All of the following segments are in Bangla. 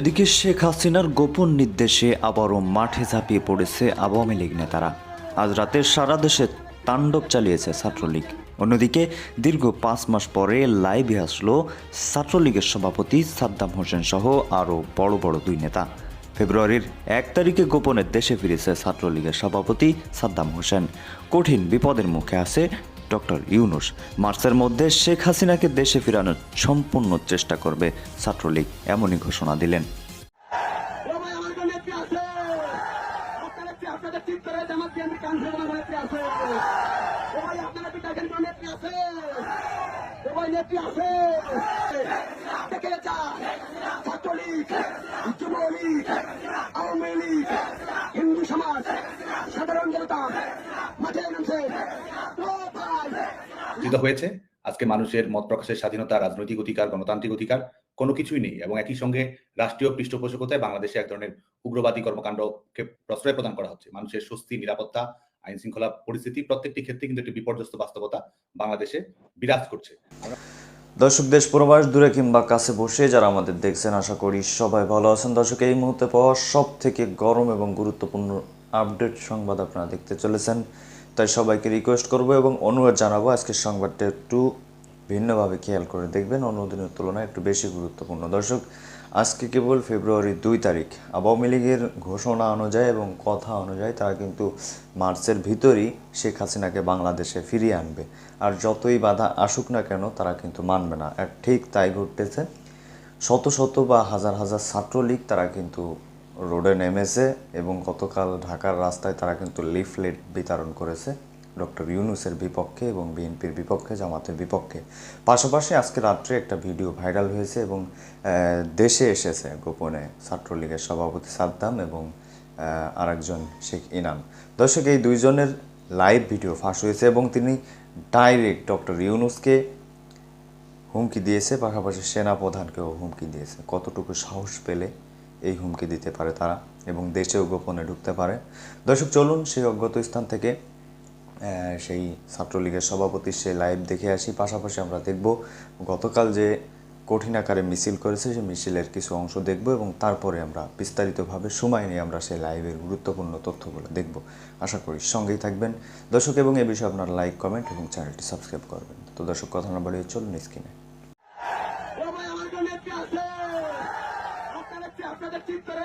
এদিকে শেখ হাসিনার গোপন নির্দেশে আবারও মাঠে ঝাঁপিয়ে পড়েছে আওয়ামী লীগ নেতারা। আজ রাতে সারা দেশে তাণ্ডব চালিয়েছে ছাত্রলীগ। অন্যদিকে দীর্ঘ পাঁচ মাস পরে লাইভে আসলো ছাত্রলীগের সভাপতি সাদ্দাম হোসেন সহ আরও বড় বড় দুই নেতা। ফেব্রুয়ারির এক তারিখে গোপনে দেশে ফিরেছে ছাত্রলীগের সভাপতি সাদ্দাম হোসেন। কঠিন বিপদের মুখে আছে ডক্টর ইউনুস। মার্চের মধ্যে শেখ হাসিনাকে দেশে ফেরানোর সম্পূর্ণ চেষ্টা করবে ছাত্রলীগ, এমনই ঘোষণা দিলেন ও ভাই আমার কোন নেত্রী আছে আপনার নেত্রী আপনাদের ঠিক করে জামাত বিএনপি কান্ট্রি আমার নেত্রী আছে ও ভাই আপনারা পিতাকেন কোন নেত্রী আছে ও ভাই নেত্রী আছে দেখে যান ছাত্রলীগ যুবলীগ আওয়ামী লীগ হিন্দু সমাজ সাধারণ জনতা মাঠে নামছে ও ভাই অনুষ্ঠিত হয়েছে। আজকে মানুষের মত প্রকাশের স্বাধীনতা, রাজনৈতিক অধিকার, গণতান্ত্রিক অধিকার কোনো কিছুই নেই এবং একই সঙ্গে রাষ্ট্রীয় পৃষ্ঠপোষকতায় বাংলাদেশে এক ধরনের উগ্রবাদী কর্মকাণ্ডকে প্রশ্রয় প্রদান করা হচ্ছে। মানুষের স্বস্তি, নিরাপত্তা আইন শৃঙ্খলা পরিস্থিতি প্রত্যেকটি ক্ষেত্রে কিন্তু একটি বিপর্যস্ত বাস্তবতা বাংলাদেশে বিরাজ করছে। দর্শক, দেশ প্রবাস দূরে কিংবা কাছে বসে যারা আমাদের দেখছেন, আশা করি সবাই ভালো আছেন। দর্শক, এই মুহূর্তে পাওয়া সব থেকে গরম এবং গুরুত্বপূর্ণ আপডেট সংবাদ আপনারা দেখতে চলেছেন। তাই সবাইকে রিকোয়েস্ট করব এবং অনুরোধ জানাব আজকের সংবাদটা একটু ভিন্নভাবে খেয়াল করে দেখবেন। অন্য দিনের তুলনায় একটু বেশি গুরুত্বপূর্ণ। দর্শক, আজকে কেবল ফেব্রুয়ারি দুই তারিখ। আওয়ামী লীগের ঘোষণা অনুযায়ী এবং কথা অনুযায়ী তারা কিন্তু মার্চের ভিতরই শেখ হাসিনাকে বাংলাদেশে ফিরিয়ে আনবে। আর যতই বাধা আসুক না কেন, তারা কিন্তু মানবে না। আর ঠিক তাই ঘটতেছে, শত শত বা হাজার হাজার ছাত্রলীগ তারা কিন্তু রোডে নেমেছে এবং গতকাল ঢাকার রাস্তায় তারা কিন্তু লিফলেট বিতরণ করেছে ডক্টর ইউনুসের বিপক্ষে এবং বিএনপির বিপক্ষে, জামাতের বিপক্ষে। পাশাপাশি আজকে রাত্রে একটা ভিডিও ভাইরাল হয়েছে এবং দেশে এসেছে গোপনে ছাত্রলীগের সভাপতি সাদ্দাম এবং আরেকজন শেখ ইনাম। দর্শক, এই দুইজনের লাইভ ভিডিও ফাঁস হয়েছে এবং তিনি ডাইরেক্ট ডক্টর ইউনুসকে হুমকি দিয়েছে, পাশাপাশি সেনা প্রধানকেও হুমকি দিয়েছে। কতটুকু সাহস পেলে এই হুমকি দিতে পারে তারা এবং দেশেও গোপনে ঢুকতে পারে। দর্শক, চলুন সেই অজ্ঞত স্থান থেকে সেই ছাত্রলীগের সভাপতির সে লাইভ দেখে আসি। পাশাপাশি আমরা দেখব গতকাল যে কঠিন আকারে মিছিল করেছে, সেই মিছিলের কিছু অংশ দেখব এবং তারপরে আমরা বিস্তারিতভাবে সময় নিয়ে আমরা সেই লাইভের গুরুত্বপূর্ণ তথ্যগুলো দেখব। আশা করি সঙ্গেই থাকবেন। দর্শক, এবং এ বিষয়ে আপনারা লাইক, কমেন্ট এবং চ্যানেলটি সাবস্ক্রাইব করবেন। তো দর্শক, কথা না বাড়িয়ে চলুন স্ক্রিনে ও ভাই আমার কোন নেত্রী আছে আপনার নেত্রী আপনাদের ঠিক করে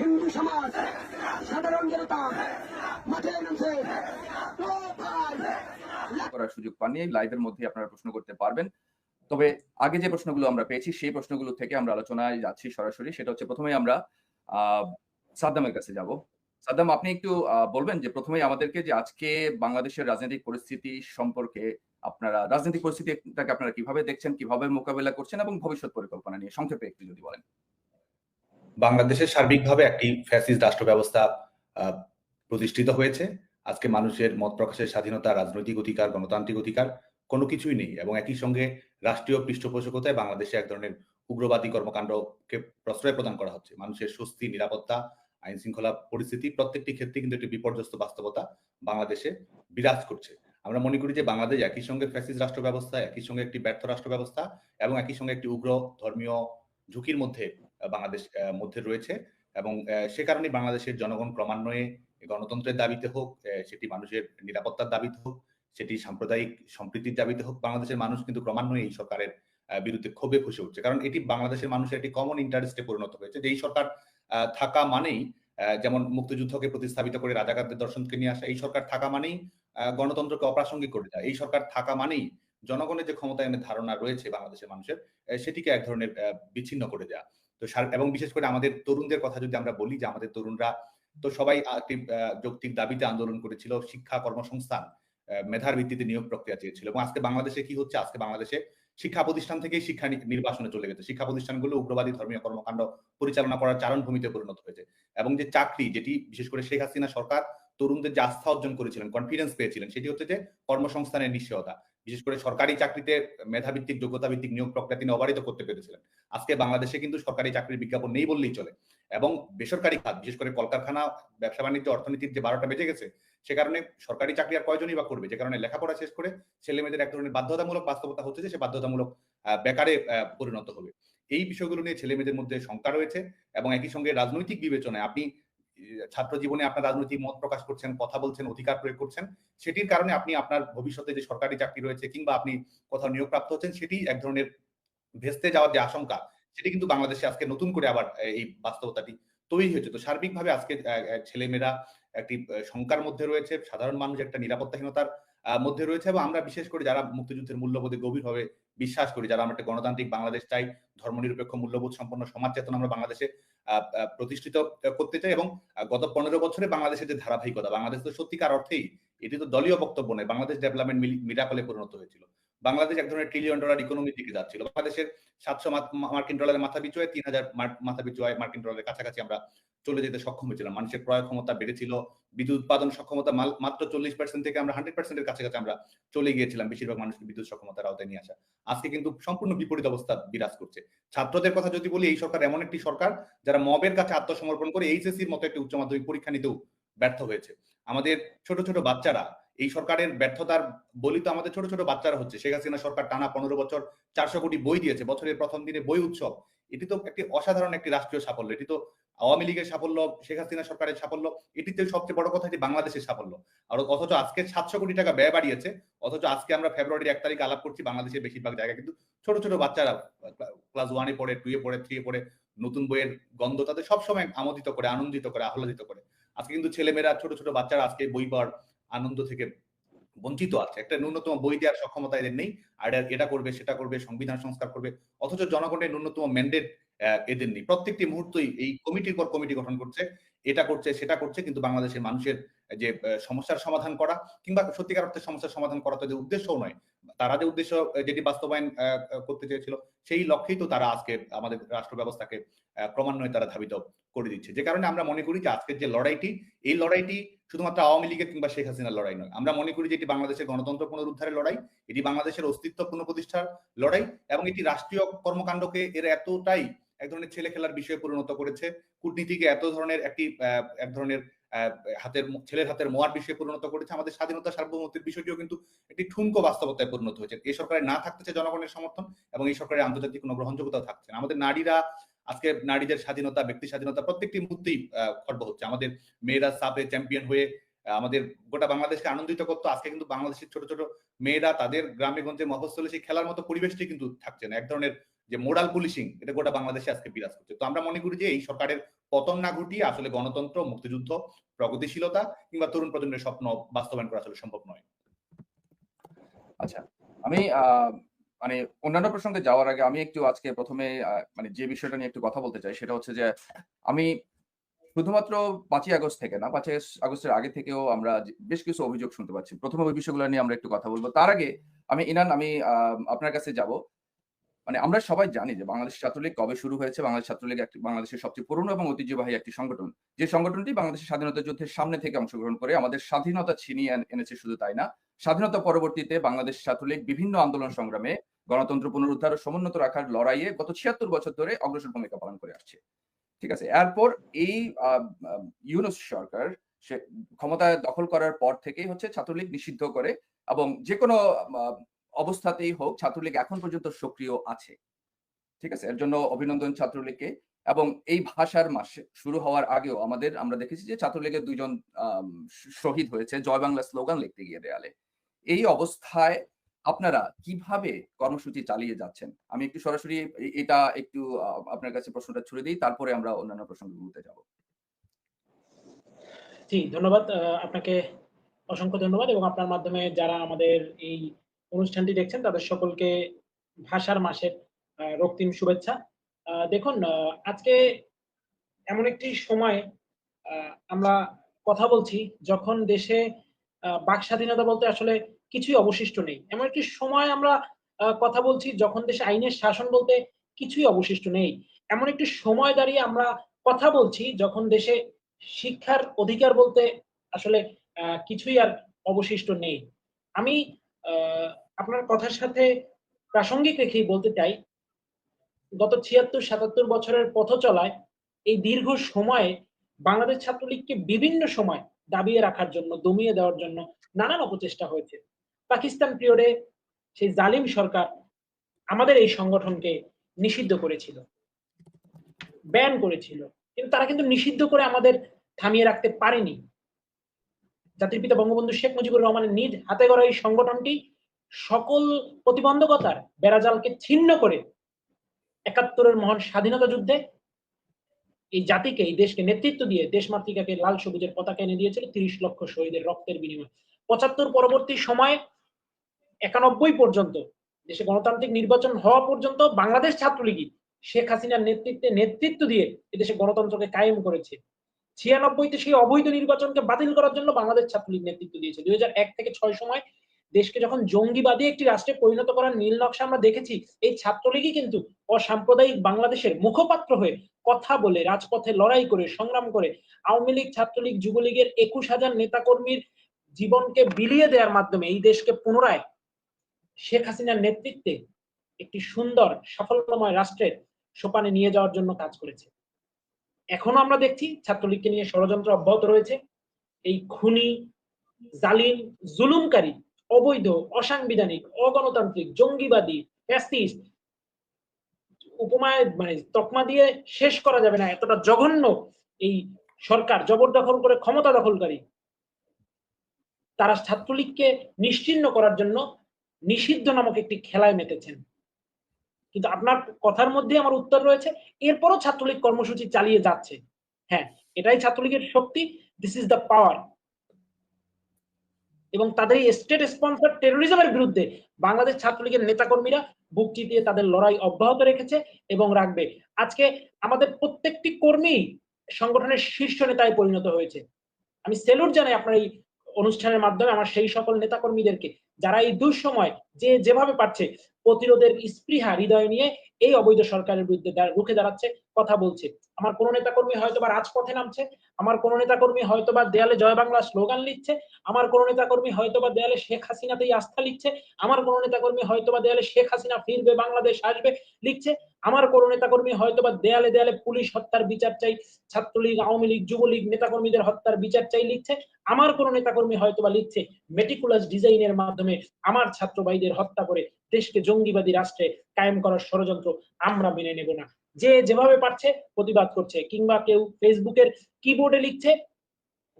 হিন্দু সমাজ সাধারণ জনতা মাঠে নামছে। করার সুযোগ পাননি লাইভের মধ্যে আপনারা প্রশ্ন করতে পারবেন। তবে আগে যে প্রশ্নগুলো আমরা পেয়েছি সেই প্রশ্নগুলো থেকে আমরা আলোচনায় যাচ্ছি সরাসরি। সেটা হচ্ছে প্রথমে আমরা আহ, সাদ্দামের কাছে যাব। সাদ্দাম, আপনি একটু বলবেন যে প্রথমেই আমাদেরকে যে আজকে বাংলাদেশের রাজনৈতিক পরিস্থিতি সম্পর্কে আপনারা, রাজনৈতিক পরিস্থিতিটাকে আপনারা কীভাবে দেখছেন, কীভাবে মোকাবেলা করছেন এবং ভবিষ্যৎ পরিকল্পনা নিয়ে সংক্ষেপে একটু যদি বলেন। বাংলাদেশের সার্বিকভাবে একটি ফ্যাসিস্ট রাষ্ট্র ব্যবস্থা প্রতিষ্ঠিত হয়েছে। আজকে মানুষের মত প্রকাশের স্বাধীনতা, রাজনৈতিক অধিকার, গণতান্ত্রিক অধিকার, কোনো কিছুই নেই এবং একই সঙ্গে রাষ্ট্রীয় পৃষ্ঠপোষকতায় বাংলাদেশে এক ধরনের উগ্রবাদী কর্মকাণ্ডকে প্রশ্রয় প্রদান করা হচ্ছে। মানুষের স্বস্তি, নিরাপত্তা আইন শৃঙ্খলা পরিস্থিতি প্রত্যেকটি ক্ষেত্রে কিন্তু একটি বিপর্যস্ত বাস্তবতা বাংলাদেশে বিরাজ করছে। আমরা মনে করি যে বাংলাদেশ একই সঙ্গে ফ্যাসিস্ট রাষ্ট্র ব্যবস্থা, একই সঙ্গে একটি ব্যর্থ রাষ্ট্র ব্যবস্থা এবং একই সঙ্গে একটি উগ্র ধর্মীয় ঝুঁকির মধ্যে বাংলাদেশ মধ্যে রয়েছে এবং সে কারণে বাংলাদেশের জনগণ ক্রমান্বয়ে গণতন্ত্রের দাবিতে হোক সেটি মানুষের নিরাপত্তার দাবিতে হোক, সেটি সাম্প্রদায়িক সম্প্রীতির দাবিতে হোক, বাংলাদেশের মানুষ কিন্তু ক্রমান্বয়ে এই সরকারের বিরুদ্ধে ক্ষোভে ফুসে উঠছে। কারণ এটি বাংলাদেশের মানুষের একটি কমন ইন্টারেস্টে পরিণত হয়েছে যে এই সরকার থাকা মানেই যেমন মুক্তিযুদ্ধকে প্রতিস্থাপিত করে রাজাকারদের দর্শনকে নিয়ে আসা, এই সরকার থাকা মানেই গণতন্ত্রকে অপ্রাসঙ্গিক করে দেয়। এই সরকার থাকা মানেই জনগণের যে ক্ষমতায়নের ধারণা রয়েছে বাংলাদেশের মানুষের সেটিকে এক ধরনের বিচ্ছিন্ন করে দেয়া। তো এবং বিশেষ করে আমাদের তরুণদের কথা যদি আমরা বলি, যে আমাদের তরুণরা তো সবাই যৌক্তিক দাবিতে আন্দোলন করেছিল, শিক্ষা কর্মসংস্থান মেধার ভিত্তিতে নিয়োগ প্রক্রিয়া চেয়েছিল। এবং আজকে বাংলাদেশে কি হচ্ছে? আজকে বাংলাদেশে শিক্ষা প্রতিষ্ঠান থেকেই শিক্ষা নির্বাসনে চলে গেছে। শিক্ষা প্রতিষ্ঠানগুলো উগ্রবাদী ধর্মীয় কর্মকাণ্ড পরিচালনা করার চারণভূমিতে পরিণত হয়েছে। এবং যে চাকরি, যেটি বিশেষ করে শেখ হাসিনা সরকার তরুণদের যে আস্থা অর্জন করেছিলেন কনফিডেন্স পেয়েছিলেন, সেটি হচ্ছে যে কর্মসংস্থানের নিশ্চয়তা। বিশেষ করে সরকারি চাকরিতে মেধাভিত্তিক যোগ্যতা ভিত্তিক নিয়োগ প্রক্রিয়া তিনি অবারিত করতে পেরেছিলেন। আজকে বাংলাদেশে কিন্তু সরকারি চাকরির বিজ্ঞাপন নেই বললেই চলে। এবং বেসরকারি খাত, বিশেষ করে কলকারখানা, ব্যবসা বাণিজ্য, অর্থনীতির যে বারোটা বেজে গেছে, সে কারণে সরকারি চাকরি আর কয়জনই বা করবে? যে কারণে লেখাপড়া শেষ করে ছেলে মেয়েদের এক ধরনের বাধ্যতামূলক বাস্তবতা হচ্ছে যে সে বাধ্যতামূলক বেকারে পরিণত হবে। এই বিষয়গুলো নিয়ে ছেলে মেয়েদের মধ্যে শঙ্কা রয়েছে এবং একই সঙ্গে রাজনৈতিক বিবেচনায় আপনি ছাত্র জীবনে আপনার রাজনৈতিক মত প্রকাশ করছেন, কথা বলছেন, অধিকার প্রয়োগ করছেন, সেটির কারণে আপনি আপনার ভবিষ্যতে যে সরকারি চাকরি রয়েছে কিংবা আপনি কোথাও নিয়োগপ্রাপ্ত হচ্ছেন সেটি এক ধরনের ভেস্তে যাওয়ার যে আশঙ্কা সেটি কিন্তু বাংলাদেশে আজকে নতুন করে আবার এই বাস্তবতাটি তৈরি হয়েছে। তো সার্বিকভাবে আজকে ছেলেমেয়েরা একটি শঙ্কার মধ্যে রয়েছে, সাধারণ মানুষ একটা নিরাপত্তাহীনতার মধ্যে রয়েছে এবং আমরা বিশেষ করে যারা মুক্তিযুদ্ধের মূল্যবোধে গভীরভাবে বিশ্বাস করি, যারা আমরা একটা গণতান্ত্রিক বাংলাদেশ চাই, ধর্মনিরপেক্ষ মূল্যবোধ সম্পন্ন সমাজ চেতনা আমরা বাংলাদেশে প্রতিষ্ঠিত করতে চাই এবং গত পনেরো বছরে বাংলাদেশের যে ধারাবাহিকতা, বাংলাদেশ তো সত্যিকার অর্থেই এটি তো দলীয় বক্তব্য নয়, বাংলাদেশ ডেভেলপমেন্ট মিরাকলে পরিণত হয়েছিল। বাংলাদেশ এক ধরনের ট্রিলিয়ন ডলার ইকোনমির দিকে যাচ্ছিল। বাংলাদেশের সাতশো মার্কিন ডলারের মাথা পিছু হয় তিন হাজার মাথা পিছু হয় মার্কিন ডলারের কাছাকাছি আমরা চলে যেতে সক্ষম হয়েছিলাম। মানুষের ক্রয় ক্ষমতা বেড়েছিল, বিদ্যুৎ উৎপাদন সক্ষমতা মাত্র চল্লিশ পার্সেন্ট থেকে আমরা হান্ড্রেড পার্সেন্টের কাছাকাছি আমরা চলে গিয়েছিলাম বেশিরভাগ মানুষকে বিদ্যুৎ সক্ষমতার আওতায় নিয়ে আসা। আজকে কিন্তু সম্পূর্ণ বিপরীত অবস্থা বিরাজ করছে। ছাত্রদের কথা যদি বলি, এই সরকার এমন একটি সরকার যারা মবের কাছে আত্মসমর্পণ করে এইচএসসির মতো একটি উচ্চ মাধ্যমিক পরীক্ষা নিতেও ব্যর্থ হয়েছে। আমাদের ছোট ছোট বাচ্চারা এই সরকারের ব্যর্থতার বলি তো আমাদের ছোট ছোট বাচ্চারা হচ্ছে। শেখ হাসিনা সরকার টানা পনেরো বছর চারশো কোটি বই দিয়েছে, বছরের প্রথম দিনে বই উৎসব। এটি তো একটি অসাধারণ একটি রাষ্ট্রীয় সাফল্য। এটি তো আওয়ামী লীগের সাফল্য, শেখ হাসিনা সরকারের সাফল্য, এটিতে সবচেয়ে বড় কথা যে বাংলাদেশের সাফল্য। আর অথচ আজকে সাতশো কোটি টাকা ব্যয় বাড়িয়েছে, অথচ আজকে আমরা ফেব্রুয়ারির এক তারিখ আলাপ করছি বাংলাদেশের বেশিরভাগ জায়গায়। কিন্তু ছোট ছোট বাচ্চারা, ক্লাস ওয়ানে পড়ে টু এ পড়ে থ্রি এ পড়ে, নতুন বইয়ের গন্ধ তাদের সবসময় আমোদিত করে, আনন্দিত করে, আহ্লাদিত করে। আজকে কিন্তু ছেলেমেয়েরা, ছোট ছোট বাচ্চারা আজকে বই পড়ার আনন্দ থেকে বঞ্চিত আছে। একটা ন্যূনতম বই দেওয়ার সক্ষমতা এদের নেই। আর এটা করবে, সেটা করবে, সংবিধান সংস্কার করবে। অথচ জনগণের ন্যূনতম ম্যান্ডেট এদের নেই। প্রত্যেকটি মুহূর্তই এই কমিটির পর কমিটি গঠন করছে। এটা করছে, সেটা করছে, কিন্তু বাংলাদেশের মানুষের যে সমস্যার সমাধান করা কিংবা সত্যিকার অর্থে সমস্যার সমাধান করা তো যে উদ্দেশ্যও নয়। তারা যে উদ্দেশ্য যেটি বাস্তবায়ন করতে চেয়েছিল, সেই লক্ষ্যেই তো তারা আজকে আমাদের রাষ্ট্র ব্যবস্থাকে ক্রমান্বয়ে তারা ধাবিত করে দিচ্ছে। যে কারণে আমরা মনে করি যে আজকের যে লড়াইটি, এই লড়াইটি শুধুমাত্র আওয়ামী লীগের কিংবা শেখ হাসিনার লড়াই নয়। আমরা মনে করি যে এটি বাংলাদেশের গণতন্ত্র পুনরুদ্ধারের লড়াই, এটি বাংলাদেশের অস্তিত্ব পুনঃপ্রতিষ্ঠার লড়াই এবং এটি রাষ্ট্রীয় কর্মকাণ্ডকে এরা এতটাই এক ধরনের ছেলে খেলার বিষয়ে পরিণত করেছে। কূটনীতিকে এত ধরনের একটি এক ধরনের হাতের ছেলের হাতের মোয়ার বিষয়ে পরিণত করেছে। আমাদের স্বাধীনতা সার্বভৌমত্বের বিষয়টিও কিন্তু একটি ঠুনকো বাস্তবতায় পরিণত হয়েছে। এই সরকারে না থাকতেছে জনগণের সমর্থন এবং এই সরকারের আন্তর্জাতিক কোনো গ্রহণযোগ্যতা থাকছে না। আমাদের নারীরা, আজকে নারীদের স্বাধীনতা, ব্যক্তি স্বাধীনতা প্রত্যেকটি মুহূর্তেই খর্ব হচ্ছে। আমাদের মেয়েরা সাপে চ্যাম্পিয়ন হয়ে আমাদের গোটা বাংলাদেশকে আনন্দিত করতো। আজকে কিন্তু বাংলাদেশের ছোট ছোট মেয়েরা তাদের গ্রামে গঞ্জে মফস্বলে সেই খেলার মতো পরিবেশটি কিন্তু থাকছে না। এক ধরনের যে মোরাল পুলিশিং এটা গোটা বাংলাদেশে আজকে বিরাজ করছে। তো আমরা মনে করি যে এই সরকারের পতন না ঘটিয়ে আসলে গণতন্ত্র, মুক্তিযুদ্ধ, প্রগতিশীলতা কিংবা তরুণ প্রজন্মের স্বপ্ন বাস্তবায়ন করা আসলে সম্ভব নয়। আচ্ছা আমি মানে অন্যান্য প্রসঙ্গে যাওয়ার আগে আমি একটু আজকে প্রথমে মানে যে বিষয়টা নিয়ে একটু কথা বলতে চাই, সেটা হচ্ছে যে আমি শুধুমাত্র পাঁচই আগস্ট থেকে না, পাঁচই আগস্টের আগে থেকেও আমরা বেশ কিছু অভিযোগ শুনতে পাচ্ছি। প্রথমে ওই বিষয়গুলো নিয়ে আমরা একটু কথা বলব। তার আগে আমি, ইনান, আমি আপনার কাছে যাব। মানে আমরা সবাই জানি যে বাংলাদেশ ছাত্রলীগ কবে শুরু হয়েছে। বাংলাদেশ ছাত্রলীগ একটি, বাংলাদেশের সবচেয়ে পুরনো এবং ঐতিহ্যবাহী একটি সংগঠন। যে সংগঠনটি বাংলাদেশের স্বাধীনতা যুদ্ধের সামনে থেকে অংশগ্রহণ করে আমাদের স্বাধীনতা ছিনিয়ে এনেছে শুধু তাই না, স্বাধীনতা পরবর্তীতে বাংলাদেশ ছাত্রলীগ বিভিন্ন আন্দোলন সংগ্রামে গণতন্ত্র পুনরুদ্ধার ও সমুন্নত রাখার লড়াইয়ে গত ছিয়াত্তর বছর ধরে অগ্রসর ভূমিকা পালন করে আসছে। ঠিক আছে? এরপর এই ইউনুস সরকার সে ক্ষমতা দখল করার পর থেকেই হচ্ছে ছাত্রলীগ নিষিদ্ধ করে এবং যে কোনো অবস্থাতেই হোক ছাত্রলীগ এখন পর্যন্ত সক্রিয় আছে। ঠিক আছে? এর জন্য অভিনন্দন ছাত্রলীগকে। এবং এই ভাষার মাসে শুরু হওয়ার আগেও আমাদের আমরা দেখেছি যে ছাত্রলীগের দুইজন আম, শহীদ হয়েছে। জয় বাংলা স্লোগান লিখতে গিয়ে দেয়ালে। এই অবস্থায় আপনারা কীভাবে কর্মসূচি চালিয়ে যাচ্ছেন? আমি একটু সরাসরি এটা একটু আপনার কাছে প্রশ্নটা ছুড়ে দিই, তারপরে আমরা অন্যান্য প্রসঙ্গগুলোতে যাব। জি, ধন্যবাদ। আপনাকে অসংখ্য ধন্যবাদ এবং আপনার মাধ্যমে যারা আমাদের এই অনুষ্ঠানটি দেখছেন, তাদের সকলকে ভাষার মাসের রক্তিম শুভেচ্ছা। দেখুন আজকে এমন একটি সময় আমরা কথা বলছি যখন দেশে বাক স্বাধীনতা বলতে আসলে কিছুই অবশিষ্ট নেই। এমন একটি সময় আমরা কথা বলছি যখন দেশে আইনের শাসন বলতে কিছুই অবশিষ্ট নেই। এমন একটি সময় দাঁড়িয়ে আমরা কথা বলছি যখন দেশে শিক্ষার অধিকার বলতে আসলে কিছুই আর অবশিষ্ট নেই। আমি আপনার কথার সাথে প্রাসঙ্গিক রেখেই বলতে চাই, গত ছিয়াত্তর, সাতাত্তর বছরের পথ চলায় এই দীর্ঘ সময়ে বাংলাদেশ ছাত্রলীগকে বিভিন্ন সময় দাবিয়ে রাখার জন্য, দমিয়ে দেওয়ার জন্য নানান অপচেষ্টা হয়েছে। পাকিস্তান পিরিয়ডে সেই জালিম সরকার আমাদের এই সংগঠনকে নিষিদ্ধ করেছিল। ব্যান করেছিল। কিন্তু তারা কিন্তু নিষিদ্ধ করে আমাদের থামিয়ে রাখতে পারেনি। জাতির পিতা বঙ্গবন্ধু শেখ মুজিবুর রহমানের নিজ হাতে গড়া এই সংগঠনটি সকল প্রতিবন্ধকতার বেড়াজালকে ছিন্ন করে একাত্তরের মহান স্বাধীনতা যুদ্ধে এই জাতিকে, এই দেশকে নেতৃত্ব দিয়ে দেশ মাতৃকাকে লাল সবুজের পতাকা এনে দিয়েছিল। তিরিশ লক্ষ শহীদের রক্তের বিনিময়ে। পঁচাত্তর পরবর্তী সময়ে একানব্বই পর্যন্ত, দেশে গণতান্ত্রিক নির্বাচন হওয়া পর্যন্ত বাংলাদেশ ছাত্রলীগই শেখ হাসিনার নেতৃত্বে নেতৃত্ব দিয়ে এদেশে গণতন্ত্রকে কায়েম করেছে। ছিয়ানব্বইতে সেই অবৈধ নির্বাচনকে বাতিল করার জন্য বাংলাদেশ ছাত্রলীগ নেতৃত্ব দিয়েছে। দুই থেকে ছয় সময় দেশকে যখন জঙ্গিবাদী একটি রাষ্ট্রে পরিণত করার নীল নকশা আমরা দেখেছি, এই ছাত্রলীগই কিন্তু অসাম্প্রদায়িক বাংলাদেশের মুখপাত্র হয়ে কথা বলে, রাজপথে লড়াই করে, সংগ্রাম করে, আওয়ামী লীগ, ছাত্রলীগ, যুবলীগের একুশ হাজার নেতাকর্মীর জীবনকে বিলিয়ে দেওয়ার মাধ্যমে এই দেশকে পুনরায় শেখ হাসিনার নেতৃত্বে একটি সুন্দর, সাফল্যময় রাষ্ট্রের সোপানে নিয়ে যাওয়ার জন্য কাজ করেছে। এখনও আমরা দেখছি ছাত্রলীগকে নিয়ে ষড়যন্ত্র অব্যাহত রয়েছে। এই খুনি, জালিম, জুলুমকারী, অবৈধ, অসাংবিধানিক, অগণতান্ত্রিক, জঙ্গিবাদী, ফ্যাসিস্ট, উপমায় মানে তকমা দিয়ে শেষ করা যাবে না। এতটা জঘন্য এই সরকার, জবরদখল করে ক্ষমতা দখলকারী, তারা ছাত্রলীগকে নিশ্চিহ্ন করার জন্য নিষিদ্ধ নামক একটি খেলায় মেতেছেন। কিন্তু আপনার কথার মধ্যে আমার উত্তর রয়েছে, এরপরও ছাত্রলীগ কর্মসূচি চালিয়ে যাচ্ছে। হ্যাঁ এটাই ছাত্রলীগের শক্তি দিস ইজ দ্য পাওয়ার এবং তাদের স্টেট স্পন্সর টেরোরিজমের বিরুদ্ধে বাংলাদেশ ছাত্রলীগের নেতাকর্মীরা বুক চিতিয়ে তাদের লড়াই অব্যাহত রেখেছে এবং রাখবে। আজকে আমাদের প্রত্যেকটি কর্মী সংগঠনের শীর্ষ নেতায় পরিণত হয়েছে। আমি সেলুট জানাই আপনার এই অনুষ্ঠানের মাধ্যমে আমার সেই সকল নেতাকর্মীদেরকে, যারা এই দুঃসময় যে যেভাবে পারছে, প্রতিরোধের স্পৃহা, হৃদয় নিয়ে এই অবৈধ সরকারের বিরুদ্ধে রুখে দাঁড়াচ্ছে, কথা বলছে। আমার কোন নেতাকর্মী হয়তো বা রাজপথে নামছে, আমার কোন নেতাকর্মী হয়তো বা দেয়ালে জয় বাংলা স্লোগান লিখছে, আমার কোন নেতাকর্মী হয়তো বা দেয়ালে শেখ হাসিনাতেই আস্থা লিখছে, আমার কোন নেতাকর্মী হয়তো বা দেয়ালে শেখ হাসিনা ফিরবে, বাংলাদেশ আসবে, লিখছে, আমার কোন নেতাকর্মী হয়তো বা দেয়ালে দেয়ালে পুলিশ হত্যার বিচার চাই, ছাত্রলীগ, আওয়ামী লীগ, যুবলীগ নেতাকর্মীদের হত্যার বিচার চাই লিখছে, আমার কোন নেতাকর্মী হয়তো বা লিখছে মেটিকুলাস ডিজাইনের মাধ্যমে আমার ছাত্র ভাইদের হত্যা করে দেশকে জঙ্গিবাদী রাষ্ট্রে কায়েম করার ষড়যন্ত্র আমরা মেনে নেব না। যে যেভাবে পারছে প্রতিবাদ করছে, কিংবা কেউ ফেসবুকের কিবোর্ডে লিখছে,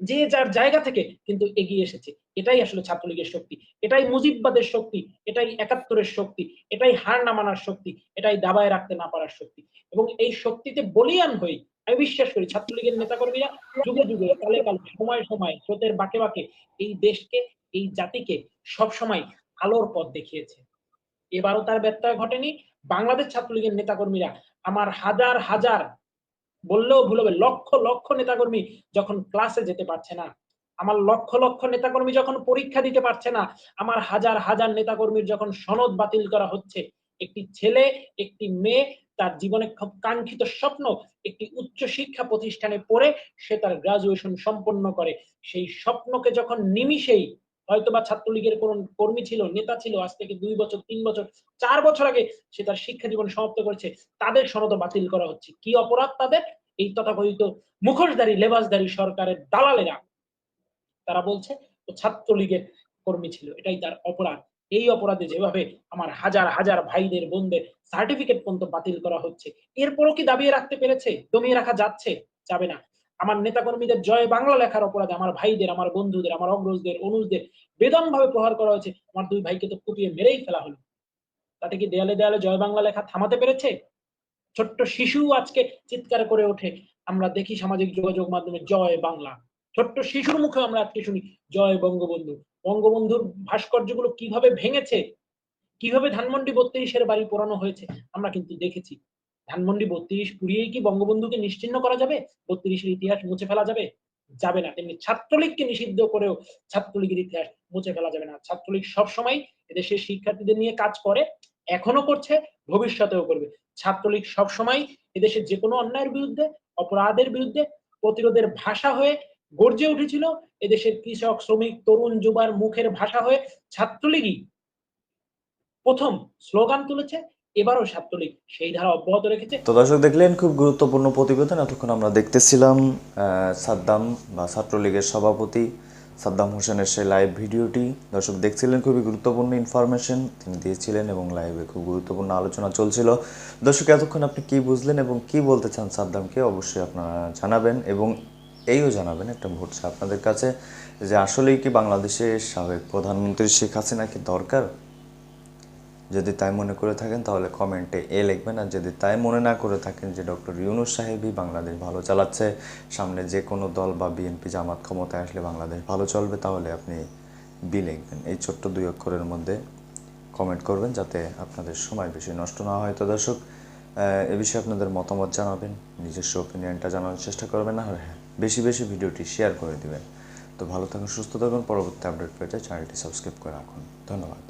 যে যার জায়গা থেকে কিন্তু এগিয়ে এসেছে। এটাই আসলে ছাত্রলীগের শক্তি। এটাই মুজিববাদের শক্তি, এটাই একাত্তরের শক্তি, এটাই হার না মানার শক্তি, এটাই দাবায় রাখতে না পারার শক্তি। এবং এই শক্তিতে বলিয়ান হই আমি বিশ্বাস করি ছাত্রলীগের নেতাকর্মীরা যুগে যুগে, কালে কালে, সময় সময়, স্রোতের বাঁকে বাঁকে এই দেশকে, এই জাতিকে সব সময় আলোর পথ দেখিয়েছে। এবারও তার ব্যত্যয় ঘটেনি। বাংলাদেশ ছাত্রলীগের নেতাকর্মীরা আমার হাজার হাজার বললেও ভুল হবে, লক্ষ লক্ষ নেতাকর্মী যখন ক্লাসে যেতে পারছে না, আমার লক্ষ লক্ষ নেতাকর্মী যখন পরীক্ষা দিতে পারছে না, আমার হাজার হাজার নেতাকর্মীর যখন সনদ বাতিল করা হচ্ছে, একটি ছেলে, একটি মেয়ে, তার জীবনে খুব কাঙ্ক্ষিত স্বপ্ন, একটি উচ্চ শিক্ষা প্রতিষ্ঠানে পড়ে সে তার গ্রাজুয়েশন সম্পন্ন করে। সেই স্বপ্নকে যখন নিমিষেই হয়তোবা ছাত্রলীগের কোন কর্মী ছিল, নেতা ছিল, আজ থেকে দুই বছর, তিন বছর, চার বছর আগে সে তার শিক্ষা জীবন সমাপ্ত করেছে, তাদের সনদ বাতিল করা হচ্ছে। কি অপরাধ তাদের? এই তথাকথিত মুখোশধারী, লেবাসধারী সরকারের দালালেরা। তারা বলছে, ও ছাত্রলীগের কর্মী ছিল, এটাই তার অপরাধ। এই অপরাধে যেভাবে আমার হাজার হাজার ভাইদের, বোনদের সার্টিফিকেট পর্যন্ত বাতিল করা হচ্ছে, এরপরও কি দাবিয়ে রাখতে পেরেছে? দমিয়ে রাখা যাচ্ছে? যাবে না। আমার নেতাকর্মীদের জয় বাংলা লেখার অপরাধে আমার ভাইদের, আমার বন্ধুদের, আমার অগ্রজদের, অনুজদের বেদম ভাবে প্রহার করা হয়েছে। আমার দুই ভাইকে তো কুপিয়ে মেরেই ফেলা হলো। তাতে কি দেয়ালে দেয়ালে জয় বাংলা লেখা থামাতে পেরেছে? ছোট্ট শিশু আজকে চিৎকার করে ওঠে, আমরা দেখি সামাজিক যোগাযোগ মাধ্যমে জয় বাংলা। ছোট্ট শিশুর মুখে আমরা আজকে শুনি, জয় বঙ্গবন্ধু। বঙ্গবন্ধুর ভাস্কর্যগুলো কীভাবে ভেঙেছে? কীভাবে ধানমন্ডি বত্রিশের বাড়ি পোড়ানো হয়েছে? আমরা কিন্তু দেখেছি। ধানমন্ডি বত্রিশ পুড়িয়েই কি বঙ্গবন্ধুকে নিশ্চিহ্ন করা যাবে? বত্রিশের ইতিহাস মুছে ফেলা যাবে? যাবে না। তেমনি ছাত্রলীগকে নিষিদ্ধ করেও ছাত্রলীগের ইতিহাস মুছে ফেলা যাবে না। ছাত্রলীগ সবসময় এদেশের শিক্ষার্থীদের নিয়ে কাজ করে এখনও করছে, ভবিষ্যতেও করবে। ছাত্রলীগ সবসময় এদেশের যে কোনো অন্যায়ের বিরুদ্ধে, অপরাধের বিরুদ্ধে প্রতিরোধের ভাষা হয়ে গর্জে উঠেছিল। এদেশের কৃষক, শ্রমিক, তরুণ, যুবার মুখের ভাষা হয়ে ছাত্রলীগই প্রথম স্লোগান তুলেছে। এবারও ছাত্রলীগ সেই ধারা অব্যাহত রেখেছে। তো দর্শক দেখলেন, খুব গুরুত্বপূর্ণ প্রতিবেদন। এতক্ষণ আমরা দেখতেছিলাম সাদ্দাম বা ছাত্রলীগের সভাপতি সাদ্দাম হোসেনের সেই লাইভ ভিডিওটি। দর্শক দেখছিলেন, খুবই গুরুত্বপূর্ণ ইনফরমেশন তিনি দিয়েছিলেন এবং লাইভে খুব গুরুত্বপূর্ণ আলোচনা চলছিল। দর্শক, এতক্ষণ আপনি কি বুঝলেন এবং কি বলতে চান সাদ্দামকে অবশ্যই আপনারা জানাবেন এবং এইও জানাবেন একটা ভোটছে আপনাদের কাছে যে আসলেই কি বাংলাদেশের সাবেক প্রধানমন্ত্রী শেখ হাসিনা কি দরকার? যদি তাই মনে করে থাকেন, তাহলে কমেন্টে এ লিখবেন। আর যদি তাই মনে না করে থাকেন যে ডক্টর ইউনুস সাহেবই বাংলাদেশ ভালো চালাচ্ছে, সামনে যে কোনো দল বা বিএনপি জামাত ক্ষমতায় আসলে বাংলাদেশ ভালো চলবে, তাহলে আপনি বি লিখবেন। এই ছোট্ট দুই অক্ষরের মধ্যে কমেন্ট করবেন যাতে আপনাদের সময় বেশি নষ্ট না হয়। তো দর্শক এ বিষয়ে আপনাদের মতামত জানাবেন, নিজস্ব ওপিনিয়নটা জানানোর চেষ্টা করবেন, আর হ্যাঁ বেশি বেশি ভিডিওটি শেয়ার করে দিবেন। তো ভালো থাকুন, সুস্থ থাকুন, পরবর্তী আপডেট পেতে চ্যানেলটি সাবস্ক্রাইব করে রাখুন। ধন্যবাদ।